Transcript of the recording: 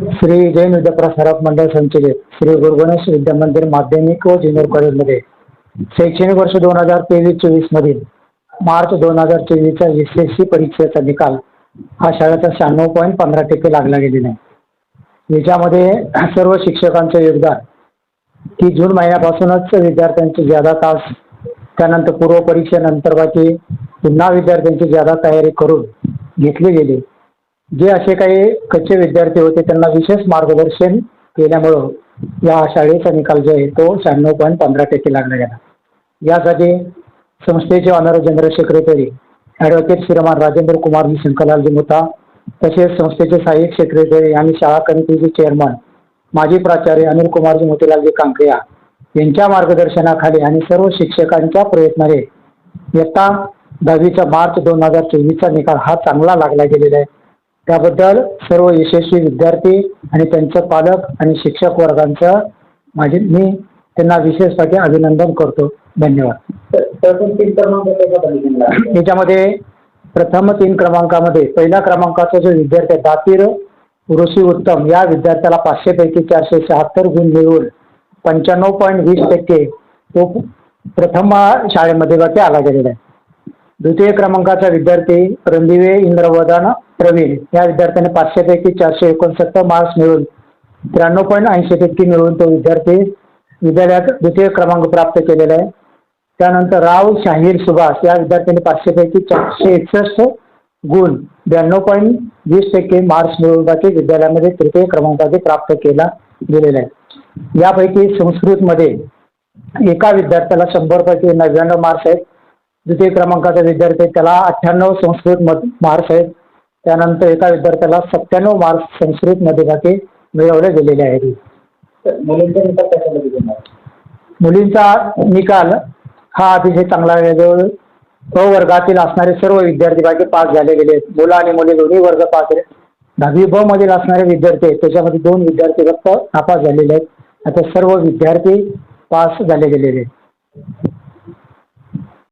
श्री जैन विद्याप्रसारक मंडळ संचलित श्री गुरुगणेश विद्या मंदिर माध्यमिक व ज्युनियर कॉलेजमध्ये शैक्षणिक वर्ष दोन हजार तेवीस चोवीस मधील मार्च दोन हजार चोवीसच्या एस सी परीक्षेचा निकाल हा शाळेचा शहाण्णव पॉईंट पंधरा टक्के लागला गेलेला आहे. याच्यामध्ये सर्व शिक्षकांचं योगदान की जून महिन्यापासूनच विद्यार्थ्यांचे ज्यादा तास त्यानंतर पूर्व परीक्षेनंतर बाकी पुन्हा विद्यार्थ्यांची ज्यादा तयारी करून घेतली गेली. जे असे काही कच्चे विद्यार्थी होते त्यांना विशेष मार्गदर्शन केल्यामुळं या शाळेचा निकाल जो आहे तो शहाण्णव पॉईंट पंधरा टक्के लागला गेला. यासाठी संस्थेचे honour general secretary advocate Shriman Rajendra Kumar Shankarlalji Muta तसेच संस्थेचे सहाय्यक सेक्रेटरी आणि शाळा कमिटीचे चेअरमन माजी प्राचार्य अनिल कुमारजी मोतीलालजी कांकरिया यांच्या मार्गदर्शनाखाली आणि सर्व शिक्षकांच्या प्रयत्नाने इयत्ता दहावीचा मार्च दोन हजार चोवीसचा निकाल हा चांगला लागला गेलेला आहे. त्याबद्दल सर्व यशस्वी विद्यार्थी आणि त्यांचे पालक आणि शिक्षक वर्गांचं माझे मी त्यांना विशेषसाठी अभिनंदन करतो. धन्यवाद. याच्यामध्ये प्रथम तीन क्रमांकामध्ये पहिल्या क्रमांकाचा जो विद्यार्थी आहे दातीर ऋषी उत्तम या विद्यार्थ्याला पाचशेपैकी चारशे शहात्तर गुण मिळवून पंच्याण्णव पॉईंट वीस टक्के तो प्रथम शाळेमध्ये बाकी आला गेलेला आहे. द्वितीय क्रमांकाचा विद्यार्थी रणदिवे इंद्रवदन प्रवीण. या विद्यार्थ्याने पाचशेपैकी चारशे एकोणसत्तर मार्क्स मिळून त्र्याण्णव पॉईंट ऐंशी टक्के मिळवून तो विद्यार्थी विद्यालयात द्वितीय क्रमांक प्राप्त केलेला आहे. त्यानंतर राव शाहीर सुभाष. या विद्यार्थ्यांनी पाचशेपैकी चारशे एकसष्ट गुण ब्याण्णव पॉईंट वीस टक्के मार्क्स मिळवून बाकी विद्यालयामध्ये तृतीय क्रमांकाचे प्राप्त केला गेलेला आहे. यापैकी संस्कृतमध्ये एका विद्यार्थ्याला शंभरपैकी नव्याण्णव मार्क्स आहेत. द्वितीय क्रमांकाचा विद्यार्थी त्याला अठ्ठ्याण्णव संस्कृत मध मार्क्स आहेत. त्यानंतर एका विद्यार्थ्याला सत्त्याण्णव मार्क्स संस्कृतमध्ये बाकी मिळवले गेलेले आहेत. मुलींचा निकाल मुलींचा निकाल हा अतिशय चांगला आहे. जवळ क वर्गातील असणारे सर्व विद्यार्थी बाकी पास झाले गेले आहेत. मुलं आणि मुली दोन्ही वर्ग पास आहेत दहावी ब मधील असणारे विद्यार्थी आहेत. त्याच्यामध्ये दोन विद्यार्थी फक्त नापास झालेले आहेत. आता सर्व विद्यार्थी पास झाले गेलेले आहेत.